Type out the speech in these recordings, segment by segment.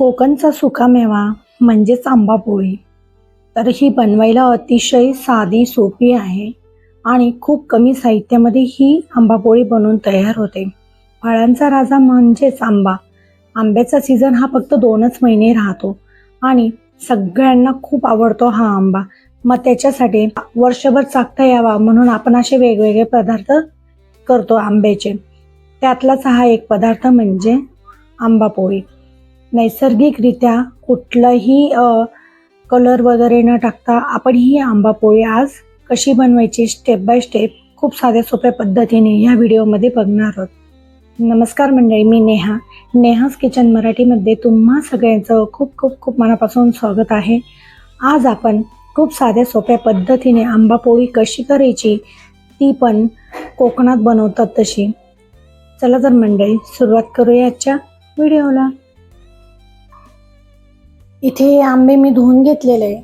कोकणचा सुकामेवा म्हणजेच आंबापोळी तर ही बनवायला अतिशय साधी सोपी आहे आणि खूप कमी साहित्यामध्ये ही आंबापोळी बनवून तयार होते. फळांचा राजा म्हणजेच आंबा. आंब्याचा सीझन हा फक्त दोनच महिने राहतो आणि सगळ्यांना खूप आवडतो हा आंबा. मग त्याच्यासाठी वर्षभर चाकता यावा म्हणून आपण असे वेगवेगळे पदार्थ करतो आंब्याचे. त्यातलाच हा एक पदार्थ म्हणजे आंबापोळी नैसर्गिकरित्या कुठलंही कलर वगैरे न टाकता आपण ही आंबापोळी आज कशी बनवायची स्टेप बाय स्टेप खूप साध्या सोप्या पद्धतीने ह्या व्हिडिओमध्ये बघणार आहोत. नमस्कार मंडळी मी नेहा. नेहाज किचन मराठीमध्ये तुम्हा सगळ्यांचं खूप खूप खूप मनापासून स्वागत आहे. आज आपण खूप साध्या सोप्या पद्धतीने आंबापोळी कशी करायची ती पण कोकणात बनवतात तशी. चला तर मंडळी सुरुवात करूया आजच्या व्हिडिओला इथे हे आंबे मी धुवून घेतलेले आहे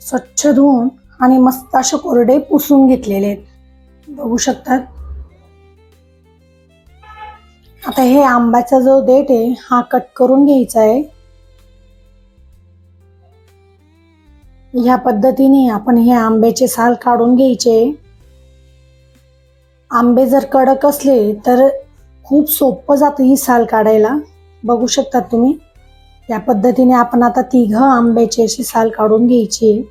स्वच्छ धुवून आणि मस्त असे कोरडे पुसून घेतलेले आहेत. बघू शकतात? आता हे आंब्याचा जो देठ आहे हा कट करून घ्यायचा आहे. ह्या पद्धतीने आपण हे आंब्याचे साल काढून घ्यायचे. आंबे जर कडक असले तर खूप सोपं जातं ही साल काढायला. बघू शकतात तुम्ही? या पद्धतीने आपण आता तिघ आंब्याची अशी साल काढून घ्यायची. आहे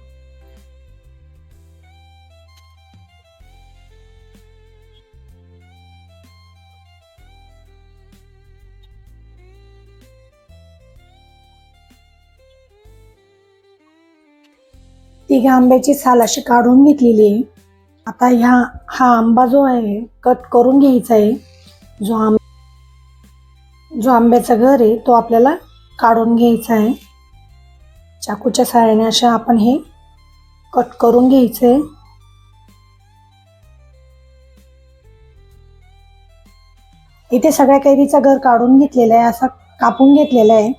तिघ आंब्याची साल अशी काढून घेतलेली आहे. आता ह्या हा आंबा जो आहे कट करून घ्यायचा आहे. जो आंब जो आंब्याचा घर आहे तो आपल्याला काढून घ्यायचं आहे. चाकूच्या सहाय्याने अशा आपण हे कट करून घ्यायचं. आहे इथे सगळ्या कैरीचा घर काढून घेतलेला आहे असा कापून घेतलेला आहे.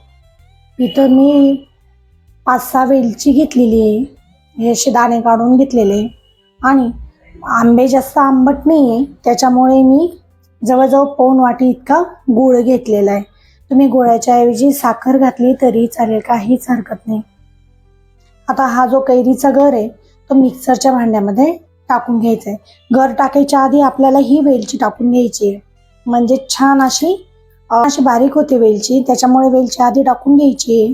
इथं मी पाच सहा वेलची घेतलेली आहे. हे असे दाणे काढून घेतलेले आहे. आणि आंबे जास्त आंबट नाही आहे त्याच्यामुळे मी जवळजवळ पाऊण वाटी इतका गूळ घेतलेला आहे. तुम्ही गोळ्याच्या ऐवजी साखर घातली तरी चालेल काहीच हरकत नाही. आता हा जो कैरीचा घर आहे तो मिक्सरच्या भांड्यामध्ये टाकून घ्यायचा आहे घर टाकायच्या आधी आपल्याला ही वेलची टाकून घ्यायची आहे. म्हणजे छान अशी अशी बारीक होते वेलची त्याच्यामुळे वेलची आधी टाकून घ्यायची आहे.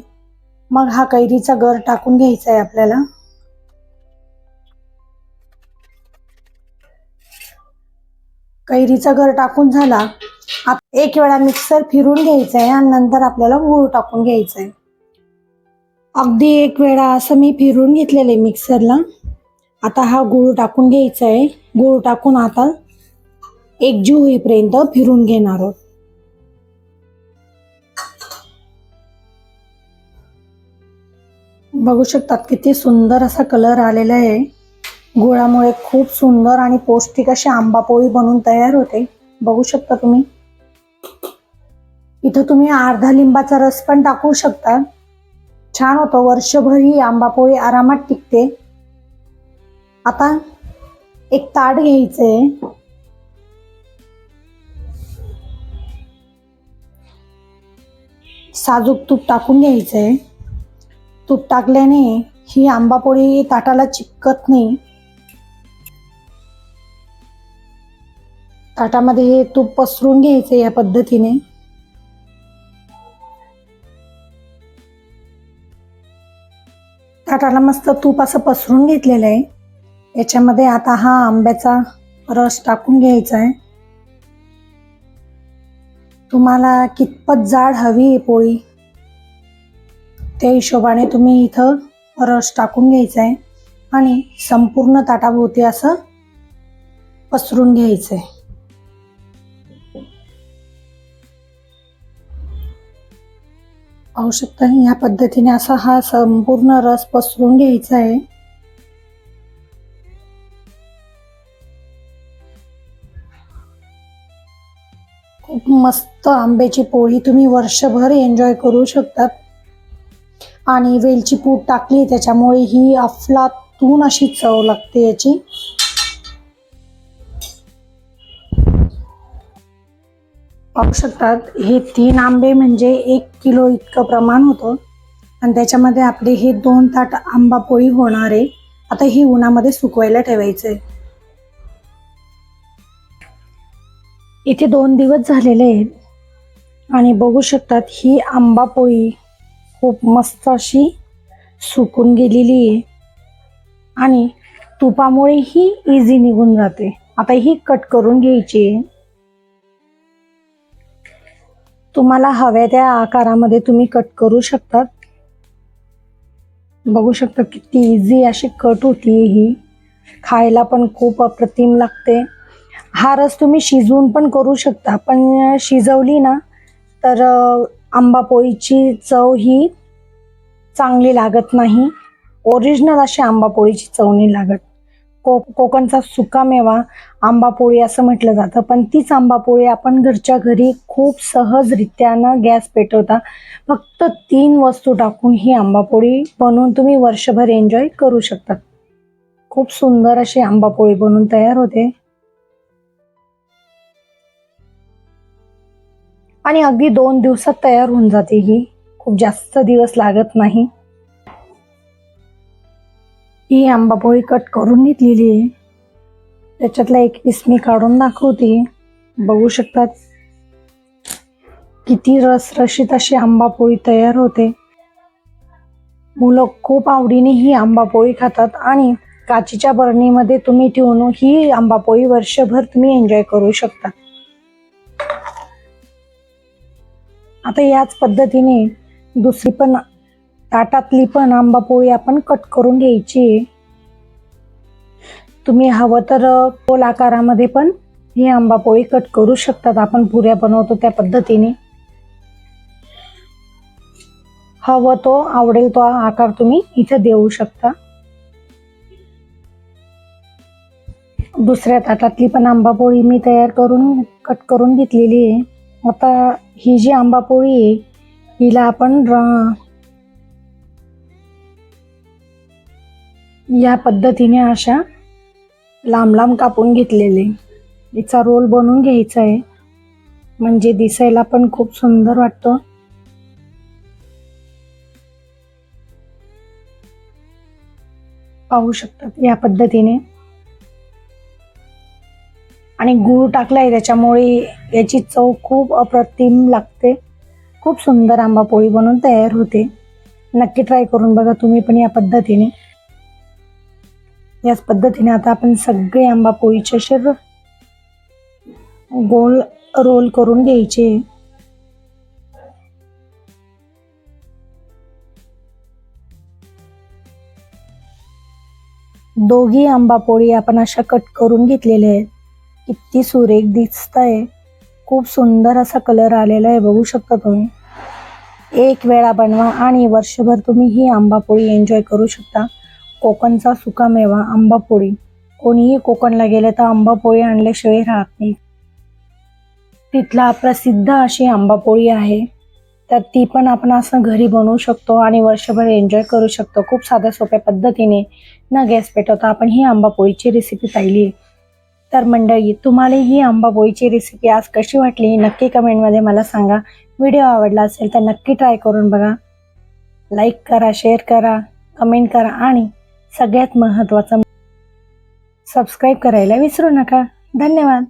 मग हा कैरीचा गर टाकून घ्यायचा आहे आपल्याला. कैरीचा घर टाकून झाला. एक वेळा मिक्सर फिरून घ्यायचा आहे आणि नंतर आपल्याला गूळ टाकून घ्यायचा आहे अगदी एक वेळा असं मी फिरून घेतलेलं आहे मिक्सरला आता हा गूळ टाकून घ्यायचा आहे गूळ टाकून आता एकजीव होईपर्यंत फिरून घेणार आहोत. बघू शकतात किती सुंदर असा कलर आलेला आहे. गुळामुळे खूप सुंदर आणि पौष्टिक अशी आंबापोळी बनून तयार होते. बघू शकता तुम्ही. इथं तुम्ही अर्धा लिंबाचा रस पण टाकू शकता. छान होतो. वर्षभर ही आंबापोळी आरामात टिकते. आता एक ताट घ्यायचंय. साजूक तूप टाकून घ्यायचंय. तूप टाकल्याने ही आंबापोळी ताटाला चिपकत नाही. ताटामध्ये हे तूप पसरून घ्यायचं या पद्धतीने. ताटाला मस्त तूप असं पसरून घेतलेलं आहे. याच्यामध्ये आता हा आंब्याचा रस टाकून घ्यायचा आहे. तुम्हाला कितपत जाड हवी आहे पोळी त्या हिशोबाने तुम्ही इथं रस टाकून घ्यायचा आहे आणि संपूर्ण ताटाभोवती असं पसरून घ्यायचं आहे. पाहू शकता या पद्धतीने असा हा संपूर्ण रस पसरून घ्यायचा आहे. खूप मस्त आंब्याची पोळी तुम्ही वर्षभर एन्जॉय करू शकतात. आणि वेलची पूड टाकली त्याच्यामुळे ही अफलातून अशी चव लागते याची. पाहू शकतात. हे तीन आंबे म्हणजे एक किलो इतकं प्रमाण होतं. आणि त्याच्यामध्ये आपले हे दोन ताट आंबा पोळी होणार आहे. आता ही उन्हामध्ये सुकवायला ठेवायचं आहे इथे दोन दिवस झालेले आहेत. आणि बघू शकतात ही आंबा पोळी खूप मस्त अशी सुकून गेलेली आहे. आणि तुपामुळे ही इझी निघून जाते. आता ही कट करून घ्यायची आहे. तुम्हाला हव्या त्या आकारामध्ये तुम्ही कट करू शकतात. बघू शकता किती इझी अशी कट होती ही. खायला पण खूप अप्रतिम लागते. हा रस तुम्ही शिजवून पण करू शकता पण शिजवली ना तर आंबापोळीची आंबा पोळीची चव ही चांगली लागत नाही. ओरिजिनल अशी आंबा पोळीची चव नाही लागत. को कोकणचा सुका मेवा असं म्हटलं जातं. पण तीच आंबापोळी आपण घरच्या घरी खूप सहजरित्यानं गॅस पेटवता. फक्त तीन वस्तू टाकून ही आंबापोळी बनवून तुम्ही वर्षभर एन्जॉय करू शकता खूप सुंदर अशी आंबापोळी बनवून तयार होते. आणि अगदी दोन दिवसात तयार होऊन जाते ही. खूप जास्त दिवस लागत नाही. ही आंबापोळी कट करून घेतलेली आहे. त्याच्यातला एक पीस मी काढून दाखवते. बघू शकतात. किती रसरशीत अशी आंबापोळी तयार होते. मुलं खूप आवडीने ही आंबापोळी खातात आणि काचीच्या बरणीमध्ये तुम्ही ठेवून ही आंबापोळी वर्षभर तुम्ही एन्जॉय करू शकता. आता याच पद्धतीने दुसरी पण ताटातली पण आंबा पोळी आपण कट करून घ्यायची. आहे. तुम्ही हवं तर पोल गोल आकारामध्ये पण ही आंबा पोळी कट करू शकतात. आपण पुऱ्या बनवतो त्या पद्धतीने. हवं तो आवडेल तो आकार तुम्ही इथे देऊ शकता. दुसऱ्या ताटातली पण आंबा पोळी मी तयार करून कट करून घेतलेली आहे. आता ही जी आंबा पोळी आहे हिला आपण या पद्धतीने अशा लांब लांब कापून घेतलेले. हिचा रोल बनवून घ्यायचा आहे. म्हणजे दिसायला पण खूप सुंदर वाटतं. पाहू शकतात या पद्धतीने. आणि गूळ टाकलाय त्याच्यामुळे याची चव खूप अप्रतिम लागते. खूप सुंदर आंबा पोळी बनवून तयार होते. नक्की ट्राय करून बघा तुम्ही पण या पद्धतीने. याच पद्धतीने आता आपण सगळे आंबा पोळीचे असे गोल रोल करून घ्यायचे. दोघी आंबा पोळी आपण अशा कट करून घेतलेल्या आहेत. किती सुरेख दिसत आहे खूप सुंदर असा कलर आलेला आहे बघू शकता तुम्ही. एक वेळा बनवा आणि वर्षभर तुम्ही ही आंबा पोळी एन्जॉय करू शकता. कोकणचा सुकामेवा आंबापोळी. कोणीही कोकणला गेले तर आंबापोळी आणल्याशिवाय राहत नाही. तिथला प्रसिद्ध अशी आंबापोळी आहे. तर ती पण आपण असं घरी बनवू शकतो आणि वर्षभर एन्जॉय करू शकतो. खूप साध्या सोप्या पद्धतीने न गॅस पेटवता. आपण ही आंबापोळीची रेसिपी पाहिली. आहे तर मंडळी तुम्हाला ही आंबापोळीची रेसिपी आज कशी वाटली? नक्की कमेंटमध्ये मला सांगा. व्हिडिओ आवडला असेल तर नक्की ट्राय करून बघा. लाईक करा शेअर करा कमेंट करा आणि सगळ्यात महत्त्वाचा सबस्क्राईब करायला विसरू नका. धन्यवाद.